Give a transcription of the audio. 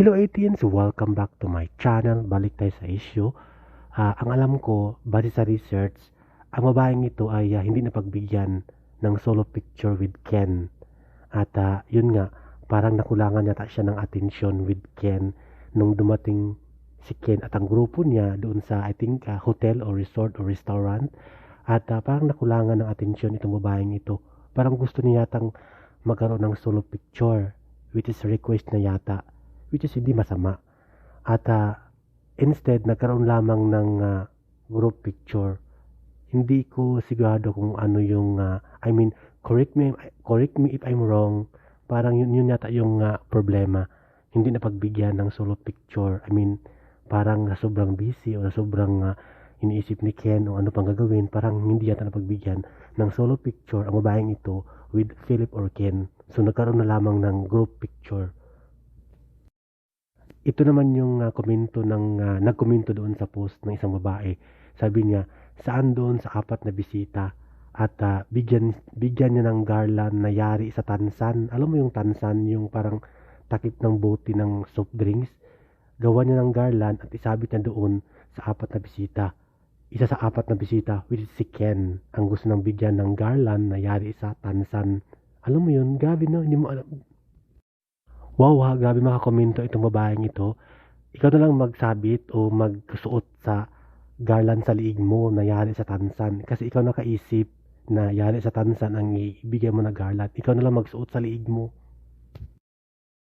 Hello ATNs! Welcome back to my channel. Balik tayo sa issue. Ah, ang alam ko, base sa research, ang babaeng ito ay ah, hindi napagbigyan ng solo picture with Ken. At ah, yun nga, parang nakulangan yata siya ng attention with Ken nung dumating si Ken at ang grupo niya doon sa I think ah, hotel or resort or restaurant. At ah, parang nakulangan ng attention itong babaeng ito. Parang gusto niya yatang magkaroon ng solo picture which is request na yata which is hindi masama. At ah, instead, nagkaroon lamang ng ah, group picture. Hindi ko sigurado kung ano yung, ah, I mean, correct me, correct me if I'm wrong. Parang yun, yun yata yung ah, problema. Hindi na pagbigyan ng solo picture. I mean, parang na sobrang busy o sobrang ah, iniisip ni Ken o ano pang gagawin. Parang hindi yata napagbigyan ng solo picture ang babaeng ito with Philip or Ken. So nagkaroon na lamang ng group picture ito naman yung uh, komento ng uh, nagkomento doon sa post ng isang babae. Sabi niya, saan doon sa apat na bisita at uh, bigyan bigyan niya ng garland na yari sa tansan. Alam mo yung tansan, yung parang takip ng bote ng soft drinks. Gawa niya ng garland at isabit niya doon sa apat na bisita. Isa sa apat na bisita, which is si Ken, ang gusto ng bigyan ng garland na yari sa tansan. Alam mo yun, Gabi, no? Hindi mo alam, Wow ha, grabe makakomento itong babaeng ito. Ikaw na lang magsabit o magsuot sa garland sa liig mo na yari sa tansan. Kasi ikaw nakaisip na yari sa tansan ang ibigay mo na garland. Ikaw na lang magsuot sa liig mo.